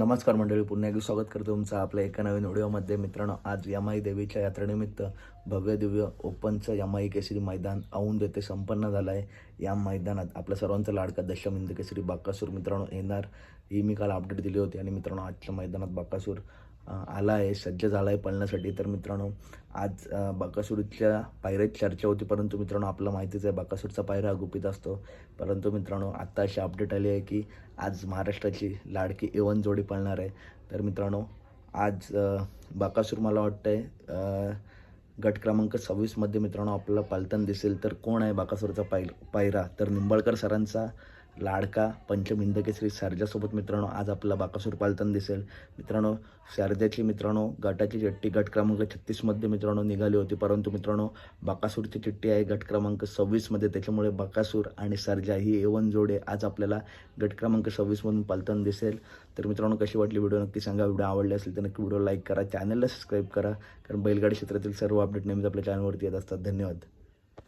नमस्कार मंडळी पुन्हा एकदा स्वागत करतो तुमचं आपल्या एका नवीन व्हिडिओमध्ये. मित्रांनो आज यमाई देवीच्या यात्रेनिमित्त भव्य दिव्य ओपनचं यमाई केसरी मैदान औंध येथे संपन्न झालं आहे. या मैदानात आपल्या सर्वांचा लाडका दशमिंद केसरी बाकासूर मित्रांनो येणार. ही मी काल अपडेट दिली होती आणि मित्रांनो आजच्या मैदानात बाकासूर आला आहे सज्ज झाला आहे पळण्यासाठी. तर मित्रांनो आज बाकासुरीच्या बाकासूरच्या पायऱ्यात चर्चा होती परंतु मित्रांनो आपला माहितीच आहे बाकासूरचा पायरा गुपित असतो. परंतु मित्रांनो आत्ता अशी अपडेट आली आहे की आज महाराष्ट्राची लाडकी एवन जोडी पळणार आहे. तर मित्रांनो आज बाकासूर मला वाटतंय आहे गट क्रमांक सव्वीसमध्ये मित्रांनो आपल्याला पालतन दिसेल. तर कोण आहे बाकासूरचा पाय पायरा? तर निंबाळकर सरांचा लाडका पंचमिंद केसरी सरजासोबत मित्रांनो आज आपला बाकासूर पालताना दिसेल. मित्रांनो शारद्याची मित्रांनो गटाची चिठ्ठी गट क्रमांक छत्तीसमध्ये मित्रांनो निघाली होती. परंतु मित्रांनो बाकासूरची चिठ्ठी आहे गट क्रमांक सव्वीसमध्ये त्याच्यामुळे बाकासूर आणि सरजा ही एवन जोडे आज आपल्याला गट क्रमांक सव्वीसमधून पालताना दिसेल. तर मित्रांनो कशी वाटली व्हिडिओ नक्की सांगा. व्हिडिओ आवडले असेल तर नक्की व्हिडिओ लाईक करा. चॅनलला सबस्क्राईब करा. कारण बैलगाडी क्षेत्रातील सर्व अपडेट नेहमीच आपल्या चॅनलवरती येत असतात. धन्यवाद.